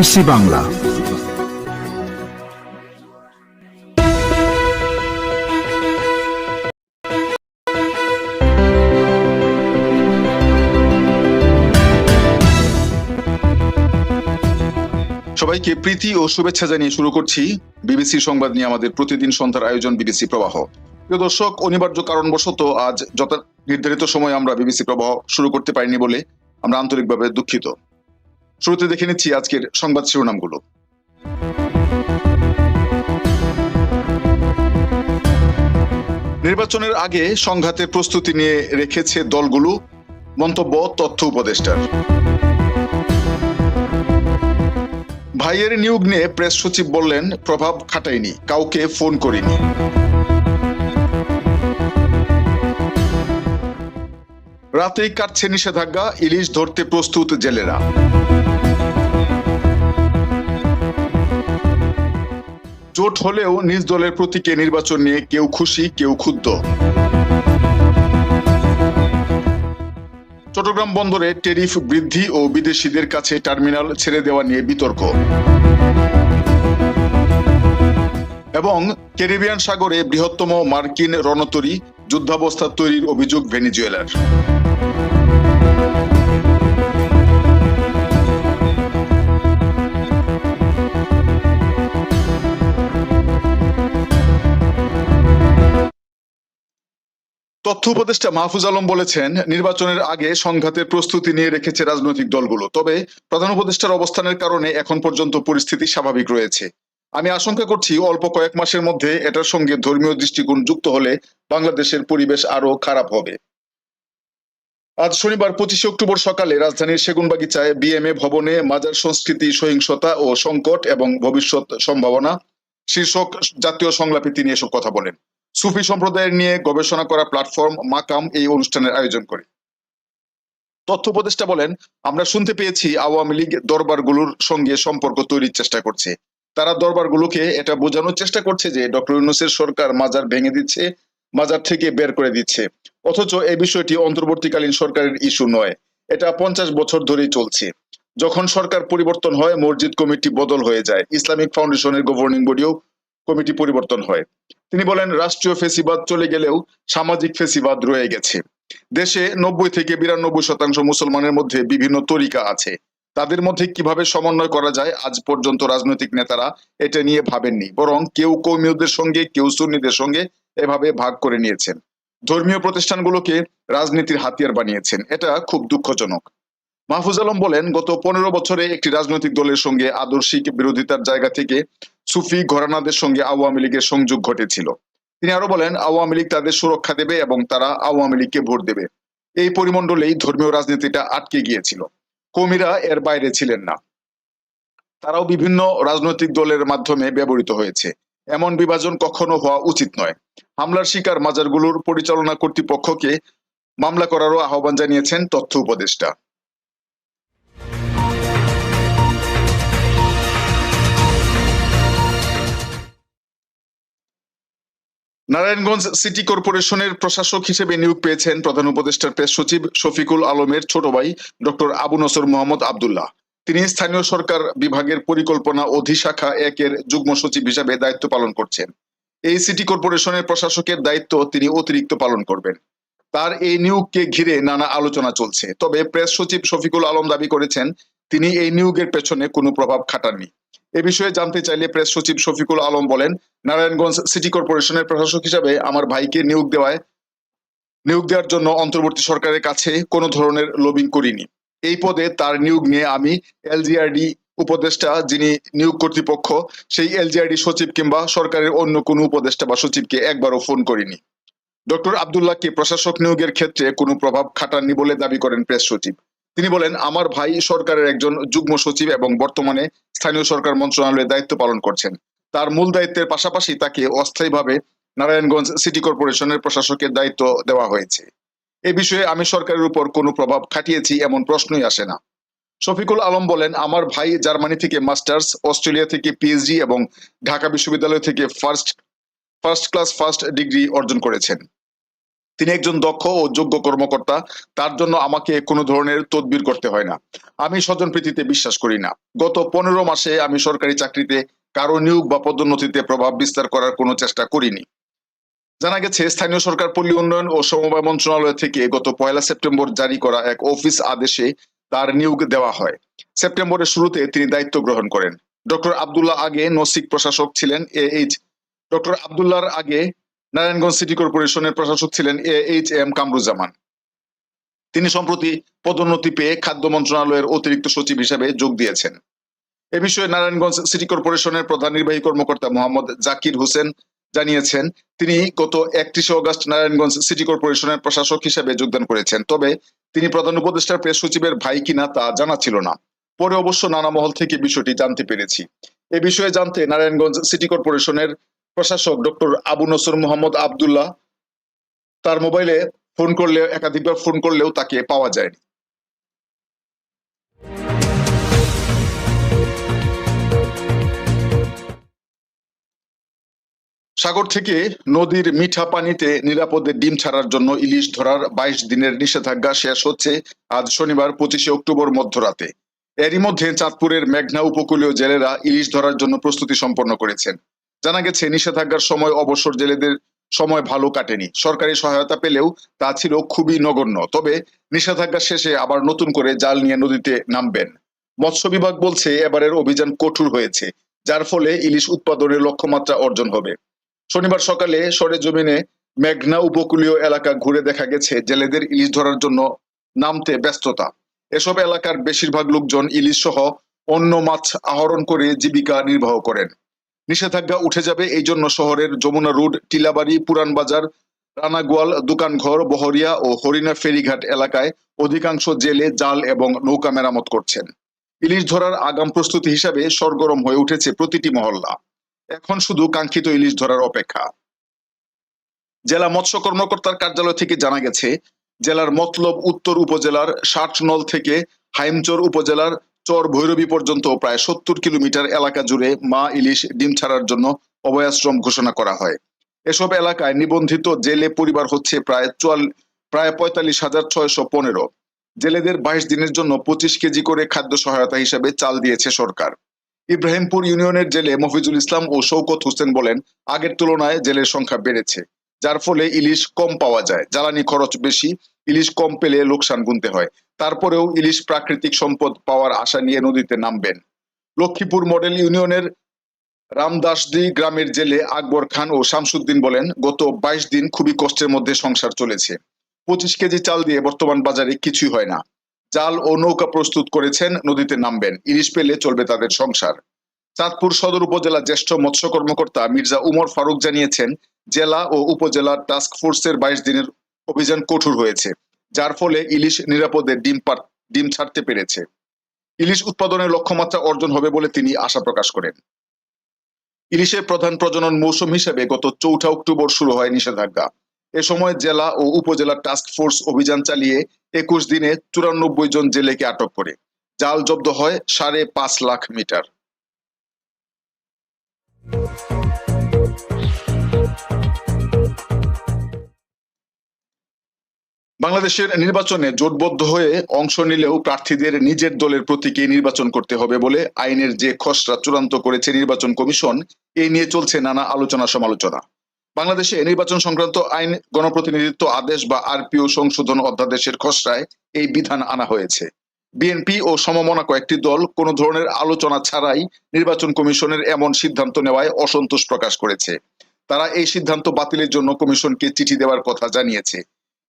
BBC Bangla. সবাইকে প্রীতি ও শুভেচ্ছা জানিয়ে শুরু করছি বিবিসি সংবাদ নিয়ে আমাদের প্রতিদিন সন্ধ্যার আয়োজন বিবিসি প্রবাহ। প্রিয় দর্শক, অনিবার্য কারণবশত আজ যত নির্ধারিত সময় আমরা বিবিসি প্রবাহ শুরু করতে পারিনি বলে আমরা আন্তরিকভাবে দুঃখিত। শুরুতে দেখে নিচ্ছি আজকের সংবাদ শিরোনামগুলো। নির্বাচনের আগে সংঘাতের প্রস্তুতি নিয়ে রেখেছে দলগুলো, মন্তব্য তথ্য উপদেষ্টার। ভাইয়ের নিয়োগ নিয়ে প্রেস সচিব বললেন, প্রভাব খাটাইনি কাউকে ফোন করিনি। রাতেই কাটছে নিষেধাজ্ঞা, ইলিশ ধরতে প্রস্তুত জেলেরা। জোট হলেও নিজ দলের প্রতীকে নির্বাচন নিয়ে কেউ খুশি, কেউ ক্ষুব্ধ। চট্টগ্রাম বন্দরে টেরিফ বৃদ্ধি ও বিদেশিদের কাছে টার্মিনাল ছেড়ে দেওয়া নিয়ে বিতর্ক। এবং ক্যারিবিয়ান সাগরে বৃহত্তম মার্কিন রণতরী যুদ্ধাবস্থা তৈরির অভিযোগ ভেনিজুয়েলার। তথ্য উপদেষ্টা মাহফুজ আলম বলেছেন, নির্বাচনের আগে সংঘাতের প্রস্তুতি নিয়ে রেখেছে রাজনৈতিক দলগুলো। তবে প্রধান উপদেষ্টার অবস্থানের কারণে এখন পর্যন্ত পরিস্থিতি স্বাভাবিক রয়েছে। আমি আশঙ্কা করছি অল্প কয়েক মাসের মধ্যে এটার সঙ্গে ধর্মীয় দৃষ্টিকোণ যুক্ত হলে বাংলাদেশের পরিবেশ আরও খারাপ হবে। আজ শনিবার পঁচিশে অক্টোবর সকালে রাজধানীর সেগুনবাগিচায় বিএমএ ভবনে মাজার সংস্কৃতি, সহিংসতা ও সংকট এবং ভবিষ্যৎ সম্ভাবনা শীর্ষক জাতীয় সংলাপে তিনি এসব কথা বলেন। সুফি সম্প্রদায়ের নিয়ে গবেষণা করা প্ল্যাটফর্ম মাকাম এই অনুষ্ঠানের আয়োজন করে। তথ্য উপদেষ্টা বলেন, আমরা শুনতে পেয়েছি আওয়ামী লীগ দরবারগুলোর সঙ্গে সম্পর্ক তৈরির চেষ্টা করছে। তারা দরবারগুলোকে এটা বোঝানোর চেষ্টা করছে যে ডক্টর ইউনুসের সরকার মাজার ভেঙে দিচ্ছে, মাজার থেকে বের করে দিচ্ছে। অথচ এই বিষয়টি অন্তর্বর্তীকালীন সরকারের ইস্যু নয়, এটা পঞ্চাশ বছর ধরেই চলছে। যখন সরকার পরিবর্তন হয়, মসজিদ কমিটি বদল হয়ে যায়। ইসলামিক ফাউন্ডেশনের গভর্নিং বডিও কমিটি পরিবর্তন হয়। তিনি বলেন, রাষ্ট্রীয় ফেসিবাদ চলে গেলেও সামাজিক ফেসিবাদ রয়ে গেছে। দেশে নব্বই থেকে বিরানব্বই শতাংশ মুসলমানের মধ্যে বিভিন্ন তরিকা আছে। তাদের মধ্যে কীভাবে সমন্বয় করা যায় আজ পর্যন্ত রাজনৈতিক নেতারা এটা নিয়ে ভাবেননি। বরং কেউ কৌমিয়দের সঙ্গে, কেউ সুন্নিদের সঙ্গে এভাবে ভাগ করে নিয়েছেন। ধর্মীয় প্রতিষ্ঠানগুলোকে রাজনীতির হাতিয়ার বানিয়েছেন। এটা খুব দুঃখজনক। মাহফুজ আলম বলেন, গত পনেরো বছরে একটি রাজনৈতিক দলের সঙ্গে আদর্শিক বিরোধিতার জায়গা থেকে সুফি ঘরানাদের সঙ্গে আওয়ামী লীগের সংযোগ ঘটেছিল। তিনি আরও বলেন, আওয়ামী লীগ তাদের সুরক্ষা দেবে এবং তারা আওয়ামী লীগকে ভোট দেবে। এই পরিমণ্ডলেই ধর্মীয় রাজনীতিটা আটকে গিয়েছিল। কৌমিরা এর বাইরে ছিলেন না। তারাও বিভিন্ন রাজনৈতিক দলের মাধ্যমে ব্যবহৃত হয়েছে। এমন বিভাজন কখনো হওয়া উচিত নয়। হামলার শিকার মাজারগুলোর পরিচালনা কর্তৃপক্ষকে মামলা করারও আহ্বান জানিয়েছেন তথ্য উপদেষ্টা। নারায়ণগঞ্জ সিটি কর্পোরেশনের প্রশাসক হিসেবে নিয়োগ পেয়েছেন প্রধান উপদেষ্টার প্রেস সচিব শফিকুল আলমের ছোট ভাই ডক্টর আবু নসর মোহাম্মদ আবদুল্লাহ। তিনি স্থানীয় সরকার বিভাগের পরিকল্পনা অধিশাখা একের যুগ্ম সচিব হিসাবে দায়িত্ব পালন করছেন। এই সিটি কর্পোরেশনের প্রশাসকের দায়িত্ব তিনি অতিরিক্ত পালন করবেন। তার এই নিয়োগকে ঘিরে নানা আলোচনা চলছে। তবে প্রেস সচিব শফিকুল আলম দাবি করেছেন তিনি এই নিয়োগের পেছনে কোনো প্রভাব খাটাননি। এ বিষয়ে জানতে চাইলে প্রেস সচিব শফিকুল আলম বলেন, নারায়ণগঞ্জ সিটি কর্পোরেশনের প্রশাসক হিসাবে আমার ভাইকে নিয়োগ দেওয়ায়, নিয়োগ দেওয়ার জন্য অন্তর্বর্তী সরকারের কাছে কোনো ধরনের লবিং করিনি। এই পদে তার নিয়োগ নিয়ে আমি এলজিআরডি উপদেষ্টা যিনি নিয়োগ কর্তৃপক্ষ, সেই এলজিআরডি সচিব কিংবা সরকারের অন্য কোনো উপদেষ্টা বা সচিবকে একবারও ফোন করিনি। ডক্টর আবদুল্লাহকে প্রশাসক নিয়োগের ক্ষেত্রে কোনো প্রভাব খাটাননি বলে দাবি করেন প্রেস সচিব। তিনি বলেন, আমার ভাই সরকারের একজন যুগ্ম সচিব এবং বর্তমানে স্থানীয় সরকার মন্ত্রণালয়ে দায়িত্ব পালন করছেন। তার মূল দায়িত্বের পাশাপাশি তাকে অস্থায়ীভাবে নারায়ণগঞ্জ সিটি কর্পোরেশনের প্রশাসকের দায়িত্ব দেওয়া হয়েছে। এ বিষয়ে আমি সরকারের উপর কোনো প্রভাব খাটিয়েছি এমন প্রশ্নই আসে না। শফিকুল আলম বলেন, আমার ভাই জার্মানি থেকে মাস্টার্স, অস্ট্রেলিয়া থেকে পিএইচডি এবং ঢাকা বিশ্ববিদ্যালয় থেকে first first class, first degree অর্জন করেছেন। তিনি একজন দক্ষ ও যোগ্য কর্মকর্তা, তার জন্য আমাকে কোনো ধরনের তদবির করতে হয় না। আমি স্বজনপ্রীতিতে বিশ্বাস করি না। গত পনেরো মাসে আমি সরকারি চাকরিতে কারও নিয়োগ বা পদোন্নতিতে প্রভাব বিস্তার করার কোনো চেষ্টা করিনি। জানা গেছে, স্থানীয় সরকার, পল্লী উন্নয়ন ও সমবায় মন্ত্রণালয় থেকে গত পয়লা সেপ্টেম্বর জারি করা এক অফিস আদেশে তার নিয়োগ দেওয়া হয়। সেপ্টেম্বরের শুরুতে তিনি দায়িত্ব গ্রহণ করেন। ডক্টর আবদুল্লাহ আগে নসিক প্রশাসক ছিলেন, এ এইচ। ডক্টর আবদুল্লাহর আগে নারায়ণগঞ্জ সিটি কর্পোরেশনের প্রশাসক ছিলেন এ এইচ এম কামরুজ্জামান। তিনি সম্প্রতি পদোন্নতি পেয়ে খাদ্য মন্ত্রণালয়ের অতিরিক্ত সচিব হিসেবে যোগ দিয়েছেন। এ বিষয়ে নারায়ণগঞ্জ সিটি কর্পোরেশনের প্রধান নির্বাহী কর্মকর্তা মোহাম্মদ জাকির হোসেন জানিয়েছেন, তিনি গত একত্রিশে অগস্ট নারায়ণগঞ্জ সিটি কর্পোরেশনের প্রশাসক হিসেবে যোগদান করেছেন, তবে তিনি প্রধান উপদেষ্টার প্রেস সচিবের ভাই কিনা তা জানা ছিল না। পরে অবশ্য নানা মহল থেকে বিষয়টি জানতে পেরেছি। এ বিষয়ে জানতে নারায়ণগঞ্জ সিটি কর্পোরেশনের প্রশাসক ডক্টর আবু নসর মোহাম্মদ আবদুল্লাহ তার মোবাইলে ফোন করলে একাধিকবার ফোন করলেও তাকে পাওয়া যায়নি। সাগর থেকে নদীর মিঠা পানিতে নিরাপদে ডিম ছাড়ার জন্য ইলিশ ধরার বাইশ দিনের নিষেধাজ্ঞা শেষ হচ্ছে আজ শনিবার পঁচিশে অক্টোবর মধ্যরাতে। এরই মধ্যে চাঁদপুরের মেঘনা উপকূলীয় জেলেরা ইলিশ ধরার জন্য প্রস্তুতি সম্পন্ন করেছেন। জানা গেছে, নিষেধাজ্ঞার সময় অবসর জেলেদের সময় ভালো কাটেনি। সরকারি সহায়তা পেলেও তা ছিল খুবই নগণ্য। তবে নিষেধাজ্ঞা শেষে আবার নতুন করে জাল নিয়ে নদীতে নামবেন। মৎস্য বিভাগ বলছে, এবারের অভিযান কঠোর হয়েছে, যার ফলে ইলিশ উৎপাদনের লক্ষ্যমাত্রা অর্জন হবে। শনিবার সকালে সরেজমিনে মেঘনা উপকূলীয় এলাকা ঘুরে দেখা গেছে, জেলেদের ইলিশ ধরার জন্য নামতে ব্যস্ততা। এসব এলাকার বেশিরভাগ লোকজন ইলিশ সহ অন্য মাছ আহরণ করে জীবিকা নির্বাহ করেন। নিষেধাজ্ঞা উঠে যাবে, এই জন্য শহরের যমুনা রোড, টিলাবাড়ি পুরান বাজার রানাগোয়াল, দোকানঘর, বহরিয়া ও হরিণা ফেরিঘাট এলাকায় অধিকাংশ জেলে জাল এবং নৌকা মেরামত করছেন। ইলিশ ধরার আগাম প্রস্তুতি হিসাবে সরগরম হয়ে উঠেছে প্রতিটি মহল্লা। এখন শুধু কাঙ্ক্ষিত ইলিশ ধরার অপেক্ষা। জেলা মৎস্য কর্মকর্তার কার্যালয় থেকে জানা গেছে, জেলার মতলব উত্তর উপজেলার ষাটনল থেকে হাইমচর উপজেলার চর ভৈরবী পর্যন্ত প্রায় সত্তর কিলোমিটার এলাকা জুড়ে মা ইলিশ ডিম ছাড়ার জন্য অভয়াশ্রম ঘোষণা করা হয়। এসব এলাকায় নিবন্ধিত জেলে পরিবার হচ্ছে প্রায় চুয়াল প্রায় পঁয়তাল্লিশ হাজার ছয়শো পনেরো। জেলেদের বাইশ দিনের জন্য পঁচিশ কেজি করে খাদ্য সহায়তা হিসেবে চাল দিয়েছে সরকার। ইব্রাহিমপুর ইউনিয়নের জেলে মফিজুল ইসলাম ও শৌকত হোসেন বলেন, আগের তুলনায় জেলের সংখ্যা বেড়েছে, যার ফলে ইলিশ কম পাওয়া যায়, জ্বালানি খরচ বেশি ইলিশ কম পেলে লোকসান গুনতে হয়। তারপরেও ইলিশ প্রাকৃতিক সম্পদ পাওয়ার আশা নিয়ে নদীতে নামবেন। লক্ষ্মীপুর মডেল ইউনিয়নের রামদাসদি গ্রামের জেলে আকবর খান ও শামসুদ্দিন বলেন, গত বাইশ দিন খুবই কষ্টের মধ্যে সংসার চলেছে। পঁচিশ কেজি চাল দিয়ে বর্তমান বাজারে কিছুই হয় না। জাল ও নৌকা প্রস্তুত করেছেন, নদীতে নামবেন। ইলিশ পেলে চলবে তাদের সংসার। চাঁদপুর সদর উপজেলা জ্যেষ্ঠ মৎস্য কর্মকর্তা মির্জা উমর ফারুক জানিয়েছেন, জেলা ও উপজেলা টাস্ক ফোর্সের বাইশ দিনের অভিযান কঠোর হয়েছে, যার ফলে ইলিশ নিরাপদে ডিম ডিম ছাড়তে পেরেছে। ইলিশ উৎপাদনের লক্ষ্যমাত্রা অর্জন হবে বলে তিনি আশা প্রকাশ করেন। ইলিশের প্রধান প্রজনন মৌসুম হিসেবে গত চৌঠা অক্টোবর শুরু হয় নিষেধাজ্ঞা। এ সময় জেলা ও উপজেলা টাস্ক ফোর্স অভিযান চালিয়ে একুশ দিনে চুরানব্বই জন জেলেকে আটক করে। জাল জব্দ হয় সাড়ে পাঁচ লাখ মিটার। বাংলাদেশের নির্বাচনে জোটবদ্ধ হয়ে অংশ নিলেও প্রার্থীদের নিজের দলের প্রতীকে নির্বাচন করতে হবে বলে আইনের যে খসড়া চূড়ান্ত করেছে নির্বাচন কমিশন, এই নিয়ে চলছে নানা আলোচনা সমালোচনা। বাংলাদেশে নির্বাচন সংক্রান্ত আইন, গণপ্রতিনিধিত্ব আদেশ বা আরপিও সংশোধন অধ্যাদেশের খসড়ায় এই বিধান আনা হয়েছে। বিএনপি ও সমমনা কয়েকটি দল কোনো ধরনের আলোচনা ছাড়াই নির্বাচন কমিশনের এমন সিদ্ধান্ত নেওয়ায় অসন্তোষ প্রকাশ করেছে। তারা এই সিদ্ধান্ত বাতিলের জন্য কমিশনকে চিঠি দেওয়ার কথা জানিয়েছে।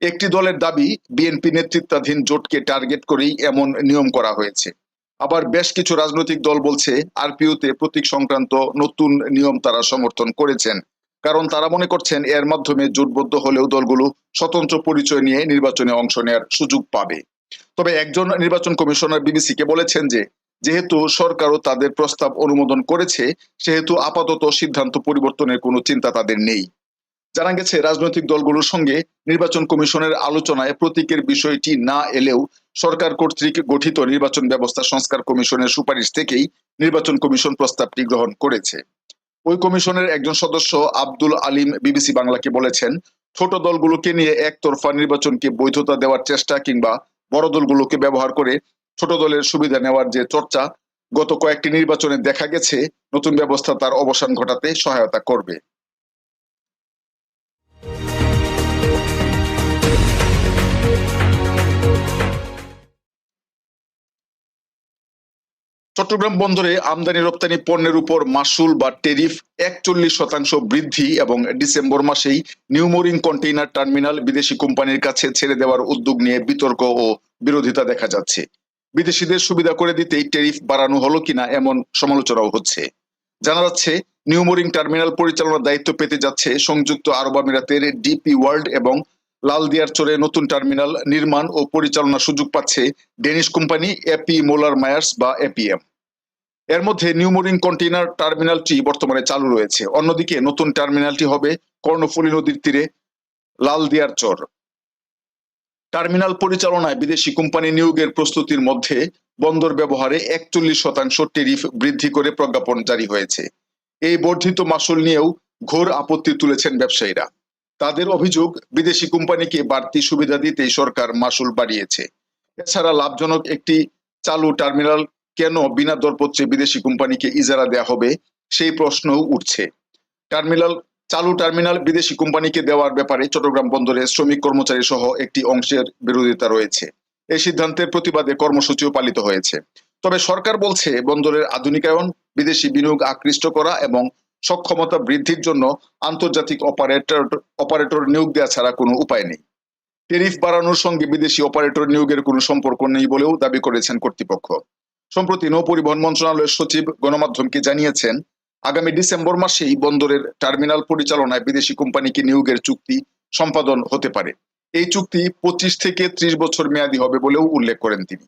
একটি দলের দাবি, বিএনপি নেতৃত্বাধীন জোটকে টার্গেট করেই এমন নিয়ম করা হয়েছে। আবার বেশ কিছু রাজনৈতিক দল বলছে আরপিওতে প্রতীক সংক্রান্ত নতুন নিয়ম তারা সমর্থন করেছেন। কারণ তারা মনে করছেন, এর মাধ্যমে জোটবদ্ধ হলেও দলগুলো স্বতন্ত্র পরিচয় নিয়ে নির্বাচনে অংশ নেওয়ার সুযোগ পাবে। তবে একজন নির্বাচন কমিশনার বিবিসিকে বলেছেন যে, যেহেতু সরকারও তাদের প্রস্তাব অনুমোদন করেছে, সেহেতু আপাতত সিদ্ধান্ত পরিবর্তনের কোনো চিন্তা তাদের নেই। জানা গেছে, রাজনৈতিক দলগুলোর সঙ্গে নির্বাচন কমিশনের আলোচনায় প্রতীকের বিষয়টি না এলেও সরকার কর্তৃক গঠিত নির্বাচন ব্যবস্থা সংস্কার কমিশনের সুপারিশ থেকেই নির্বাচন কমিশন প্রস্তাবটি গ্রহণ করেছে। ওই কমিশনের একজন সদস্য আব্দুল আলিম বিবিসি বাংলাকে বলেছেন, ছোট দলগুলোকে নিয়ে একতরফা নির্বাচনকে বৈধতা দেওয়ার চেষ্টা কিংবা বড় দলগুলোকে ব্যবহার করে ছোট দলের সুবিধা নেওয়ার যে চর্চা গত কয়েকটি নির্বাচনে দেখা গেছে, নতুন ব্যবস্থা তার অবসান ঘটাতে সহায়তা করবে। চট্টগ্রাম বন্দরে আমদানি রপ্তানি পণ্যের উপর মাসুল বা টেরিফ একচল্লিশ শতাংশ বৃদ্ধি এবং ডিসেম্বর মাসেই নিউমোরিং কন্টেইনার টার্মিনাল বিদেশি কোম্পানির কাছে ছেড়ে দেওয়ার উদ্যোগ নিয়ে বিতর্ক ও বিরোধিতা দেখা যাচ্ছে। বিদেশিদের সুবিধা করে দিতেই টেরিফ বাড়ানো হলো কিনা এমন সমালোচনাও হচ্ছে। জানা যাচ্ছে নিউমোরিং টার্মিনাল পরিচালনার দায়িত্ব পেতে যাচ্ছে সংযুক্ত আরব আমিরাতের ডিপি ওয়ার্ল্ড এবং লালদিয়ার চরে নতুন টার্মিনাল নির্মাণ ও পরিচালনার সুযোগ পাচ্ছে Danish company AP Moller Maersk বা এপিএম। এর মধ্যে নিউমোরিং কন্টেইনার টার্মিনালটি বর্তমানে চালু রয়েছে। অন্যদিকে নতুন টার্মিনালটি হবে কর্ণফুলী নদীর তীরে লালদিয়ার চর। টার্মিনাল পরিচালনায় বিদেশি কোম্পানি নিয়োগের প্রস্তুতির মধ্যে বন্দর ব্যবহারে একচল্লিশ শতাংশ টেরিফ বৃদ্ধি করে প্রজ্ঞাপন জারি হয়েছে। এই বর্ধিত মাসুল নিয়েও ঘোর আপত্তি তুলেছেন ব্যবসায়ীরা। তাদের অভিযোগ, বিদেশি কোম্পানিকে বাড়তি সুবিধা দিতেই সরকার মাসুল বাড়িয়েছে। এছাড়া লাভজনক একটি চালু টার্মিনাল কেন বিনা দরপত্রে বিদেশি কোম্পানিকে ইজারা দেয়া হবে? সেই প্রশ্নও উঠছে। টার্মিনাল, চালু টার্মিনাল বিদেশি কোম্পানিকে দেওয়ার ব্যাপারে চট্টগ্রাম বন্দরে শ্রমিক কর্মচারী সহ একটি অংশের বিরোধিতা রয়েছে। এই সিদ্ধান্তের প্রতিবাদে কর্মসূচিও পালিত হয়েছে। তবে সরকার বলছে, বন্দরের আধুনিকায়ন, বিদেশি বিনিয়োগ আকৃষ্ট করা এবং সক্ষমতা বৃদ্ধির জন্য আন্তর্জাতিক অপারেটর অপারেটর নিয়োগ দেওয়া ছাড়া কোনো উপায় নেই। টেরিফ বাড়ানোর সঙ্গে বিদেশি অপারেটর নিয়োগের কোনো সম্পর্ক নেই বলেও দাবি করেছেন কর্তৃপক্ষ। সম্প্রতি নৌ পরিবহন মন্ত্রণালয়ের সচিব গণমাধ্যমকে জানিয়েছেন, আগামী ডিসেম্বর মাসেই বন্দরের টার্মিনাল পরিচালনায় বিদেশি কোম্পানিকে নিয়োগের চুক্তি সম্পাদন হতে পারে। এই চুক্তি পঁচিশ থেকে ত্রিশ বছর মেয়াদী হবে বলেও উল্লেখ করেন তিনি।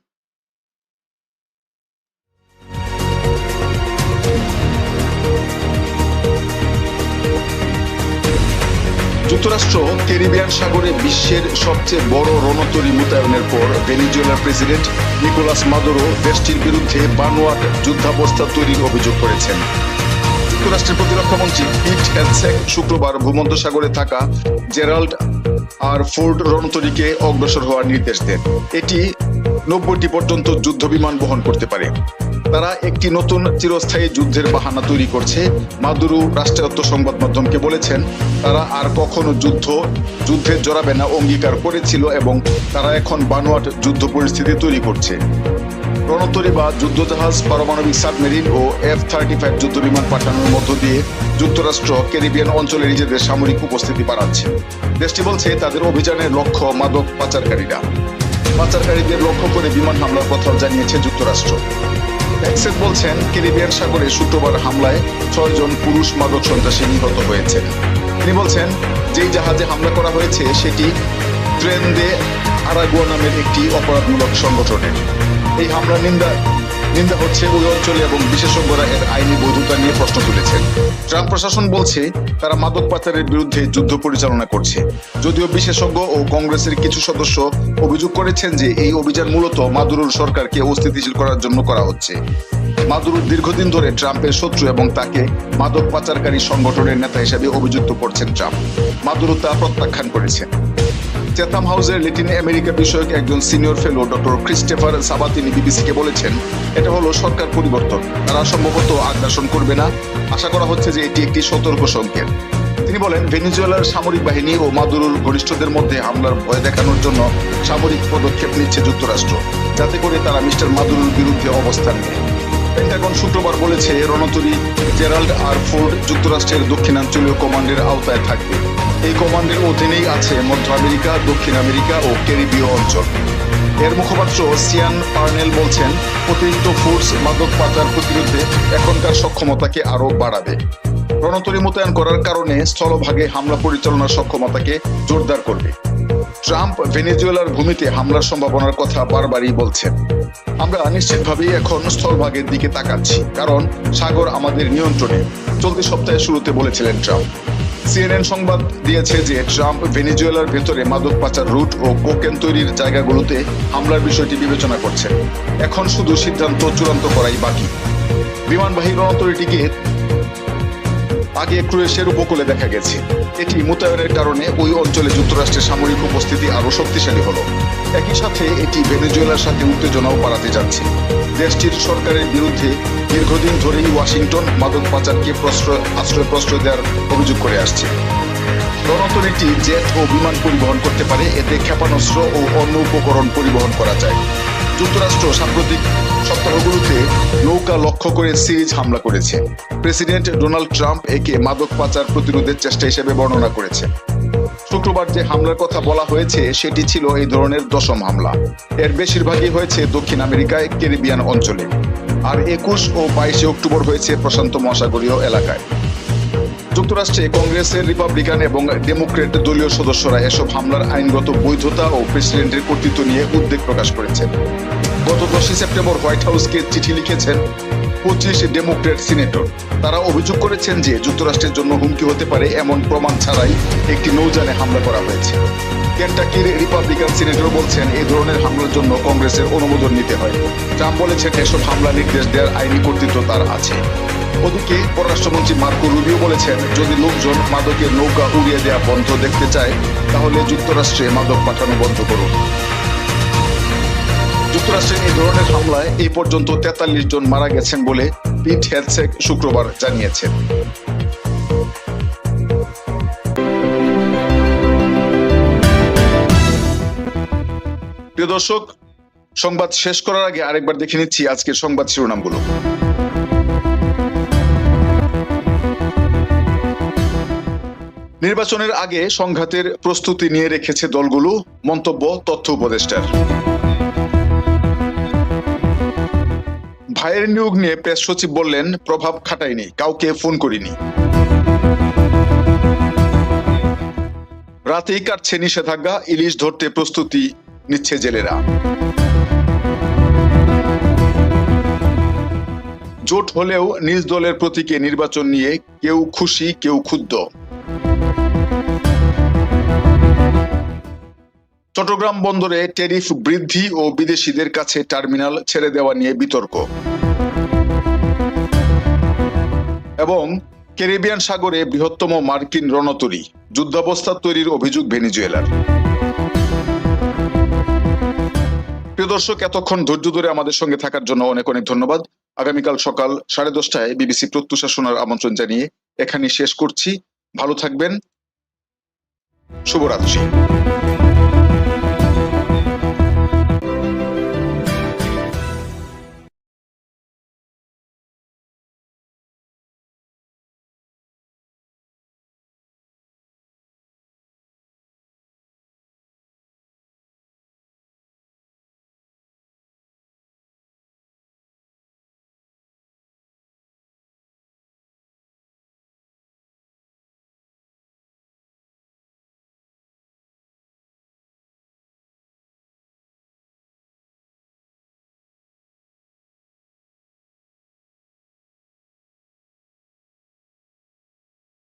যুক্তরাষ্ট্র ক্যারিবিয়ান সাগরে বিশ্বের সবচেয়ে বড় রণতরী মোতায়েনের পর ভেনিজুয়েলার প্রেসিডেন্ট নিকোলাস মাদুরো দেশটির বিরুদ্ধে বানোয়াট যুদ্ধাবস্থা তৈরির অভিযোগ করেছেন। যুক্তরাষ্ট্রের প্রতিরক্ষা মন্ত্রী পিট হেলসেক শুক্রবার ভূমধ্যসাগরে থাকা জেরাল্ড আর ফোর্ড রণতরীকে অগ্রসর হওয়ার নির্দেশ দেন। এটি নব্বইটি পর্যন্ত যুদ্ধ বিমান বহন করতে পারে। তারা একটি নতুন চিরস্থায়ী যুদ্ধের বাহানা তৈরি করছে। মাদুরু রাষ্ট্রায়ত্ত সংবাদ মাধ্যমকে বলেছেন, তারা আর কখনো যুদ্ধ, যুদ্ধে জড়াবে না, অঙ্গীকার করেছিল এবং তারা এখন বানোয়াট যুদ্ধ পরিস্থিতি তৈরি করছে। রণতরী বা যুদ্ধজাহাজ, পারমাণবিক সাবমেরিন ও এফ থার্টি ফাইভ যুদ্ধ বিমান পাঠানোর মধ্য দিয়ে যুক্তরাষ্ট্র, ক্যারিবিয়ান অঞ্চলে নিজেদের সামরিক উপস্থিতি বাড়াচ্ছে। দেশটি বলছে, তাদের অভিযানের লক্ষ্য মাদক পাচারকারীরা। পাচারকারীদের লক্ষ্য করে বিমান হামলার কথাও জানিয়েছে যুক্তরাষ্ট্র। এক্সেস বলছেন, ক্যারিবিয়ান সাগরে শুক্রবার হামলায় ছয়জন পুরুষ মাদক সন্ত্রাসী নিহত হয়েছে তিনি বলছেন, যেই জাহাজে হামলা করা হয়েছে, সেটি ট্রেন দে আরাগুয়া নামের একটি অপরাধমূলক সংগঠনের। এই হামলার নিন্দা নিন্দা হচ্ছে ওই অঞ্চলে এবং বিশেষজ্ঞরা এর আইনি বৈধতা নিয়ে প্রশ্ন তুলেছেন। ট্রাম্প প্রশাসন বলছে, তারা মাদক পাচারের বিরুদ্ধে যুদ্ধ পরিচালনা করছে। যদিও বিশেষজ্ঞ ও কংগ্রেসের কিছু সদস্য অভিযোগ করেছেন যে, এই অভিযান মূলত মাদুরোর সরকারকে অস্থিতিশীল করার জন্য করা হচ্ছে। মাদুরো দীর্ঘদিন ধরে ট্রাম্পের শত্রু এবং তাকে মাদক পাচারকারী সংগঠনের নেতা হিসেবে অভিযুক্ত করছেন ট্রাম্প। মাদুরো তা প্রত্যাখ্যান করেছেন। চেতাম হাউসের ল্যাটিন আমেরিকা বিষয়ক একজন সিনিয়র ফেলো ডক্টর ক্রিস্টেফার সাবাতিনি বিবিসিকে বলেছেন, এটা হলো সরকার পরিবর্তন। তারা সম্ভবত আগ্রাসন করবে না। আশা করা হচ্ছে যে এটি একটি সতর্ক সংকেত। তিনি বলেন, ভেনিজুয়েলার সামরিক বাহিনী ও মাদুরুর ঘনিষ্ঠদের মধ্যে হামলার ভয় দেখানোর জন্য সামরিক পদক্ষেপ নিচ্ছে যুক্তরাষ্ট্র, যাতে করে তারা মিস্টার মাদুরুর বিরুদ্ধে অবস্থান নেয়। পেন্টাগন শুক্রবার বলেছে, রণতরী জেরাল্ড আর ফোর্ড যুক্তরাষ্ট্রের দক্ষিণাঞ্চলীয় কমান্ডের আওতায় থাকবে। এই কমান্ডের অধীনেই আছে মধ্য আমেরিকা, দক্ষিণ আমেরিকা ও ক্যারিবীয় অঞ্চল। এর মুখপাত্র সিয়ান পার্নেল বলছেন, অতিরিক্ত ফোর্স মাদক পাচার প্রতিরোধে এখনকার সক্ষমতাকে আরও বাড়াবে। রণতরী মোতায়েন করার কারণে স্থলভাগে হামলা পরিচালনার সক্ষমতাকে জোরদার করবে। ট্রাম্প ভেনেজুয়েলার ভূমিতে হামলার সম্ভাবনার কথা বারবারই বলছেন। আমরা নিশ্চিতভাবেই এখন স্থলভাগের দিকে তাকাচ্ছি, কারণ সাগর আমাদের নিয়ন্ত্রণে। চলতি সপ্তাহের শুরুতে বলেছিলেন ট্রাম্প। সিএনএন সংবাদ দিয়েছে যে ট্রাম্প ভেনেজুয়েলার ভেতরে মাদক পাচার, রুট ও কোকেন তৈরির জায়গাগুলোতে হামলার বিষয়টি বিবেচনা করছে। এখন শুধু সিদ্ধান্ত চূড়ান্ত করাই বাকি। বিমানবাহী রণতরীটিকে আগে ক্রোয়েশিয়ার উপকূলে দেখা গেছে। এটি মোতায়েনের কারণে ওই অঞ্চলে যুক্তরাষ্ট্রের সামরিক উপস্থিতি আরও শক্তিশালী হলো। একই সাথে এটি ভেনেজুয়েলার সাথে উত্তেজনাও বাড়াতে যাচ্ছে। দেশটির সরকারের বিরুদ্ধে দীর্ঘদিন ধরেই ওয়াশিংটন মাদক পাচারকে প্রশ্রয়, আশ্রয় প্রশ্রয় দেওয়ার অভিযোগ করে আসছে। রণতরীটি জেট ও বিমান পরিবহন করতে পারে, এতে ক্ষেপণাস্ত্র ও অন্য উপকরণ পরিবহন করা যায়। যুক্তরাষ্ট্র সাম্প্রতিক সপ্তাহগুলোতে নৌকা লক্ষ্য করে সিরিজ হামলা করেছে। প্রেসিডেন্ট ডোনাল্ড ট্রাম্প একে মাদক পাচার প্রতিরোধের চেষ্টা হিসেবে বর্ণনা করেছে। শুক্রবার যে হামলার কথা বলা হয়েছে, সেটি ছিল এই ধরনের দশম হামলা। এর বেশিরভাগই হয়েছে দক্ষিণ আমেরিকায়, ক্যারিবিয়ান অঞ্চলে। আর একুশ ও বাইশে অক্টোবর হয়েছে প্রশান্ত মহাসাগরীয় এলাকায়। যুক্তরাষ্ট্রে কংগ্রেসের রিপাবলিকান এবং ডেমোক্রেট দলীয় সদস্যরা এসব হামলার আইনগত বৈধতা ও প্রেসিডেন্টের কর্তৃত্ব নিয়ে উদ্বেগ প্রকাশ করেছেন। গত দশই সেপ্টেম্বর হোয়াইট হাউসকে চিঠি লিখেছেন পঁচিশ ডেমোক্রেট সিনেটর। তারা অভিযোগ করেছেন যে যুক্তরাষ্ট্রের জন্য হুমকি হতে পারে এমন প্রমাণ ছাড়াই একটি নৌযানে হামলা করা হয়েছে। কেন্টাকির রিপাবলিকান সিনেটর বলছেন এই ধরনের হামলার জন্য কংগ্রেসের অনুমোদন নিতে হয়। ট্রাম্প বলেছেন, এসব হামলা নির্দেশ দেওয়ার আইনি কর্তৃত্ব তার আছে। ওদিকে পররাষ্ট্রমন্ত্রী মার্কো রুবিও বলেছেন, যদি লোকজন মাদকের নৌকা উড়িয়ে দেওয়া বন্ধ দেখতে চায়, তাহলে যুক্তরাষ্ট্রে মাদক পাঠানো বন্ধ করুন। যুক্তরাষ্ট্রের এই ধরনের হামলায় এই পর্যন্ত তেতাল্লিশ জন মারা গেছেন বলে পিট হেলসেক শুক্রবার জানিয়েছেন প্রিয় দর্শক, সংবাদ শেষ করার আগে আরেকবার দেখে নিচ্ছি আজকের সংবাদ শিরোনামগুলো। নির্বাচনের আগে সংঘাতের প্রস্তুতি নিয়ে রেখেছে দলগুলো, মন্তব্য তথ্য উপদেষ্টার। ভাইয়ের নিয়োগ নিয়ে প্রেস সচিব বললেন, প্রভাব খাটাইনি, কাউকে ফোন করিনি। রাতেই কাটছে নিষেধাজ্ঞা, ইলিশ ধরতে প্রস্তুতি নিচ্ছে জেলেরা। জোট হলেও নিজ দলের প্রতীকে নির্বাচন নিয়ে কেউ খুশি, কেউ ক্ষুব্ধ। চট্টগ্রাম বন্দরে ট্যারিফ বৃদ্ধি ও বিদেশিদের কাছে টার্মিনাল ছেড়ে দেওয়া নিয়ে বিতর্ক। এবং ক্যারিবিয়ান সাগরে বৃহত্তম মার্কিন রণতরী, যুদ্ধাবস্থা তৈরির অভিযোগ ভেনিজুয়েলার। প্রিয় দর্শক, এতক্ষণ ধৈর্য ধরে আমাদের সঙ্গে থাকার জন্য অনেক অনেক ধন্যবাদ। আগামীকাল সকাল সাড়ে দশটায় বিবিসি প্রত্যুষা শোনার আমন্ত্রণ জানিয়ে এখানে শেষ করছি। ভালো থাকবেন। শুভরাত্রি।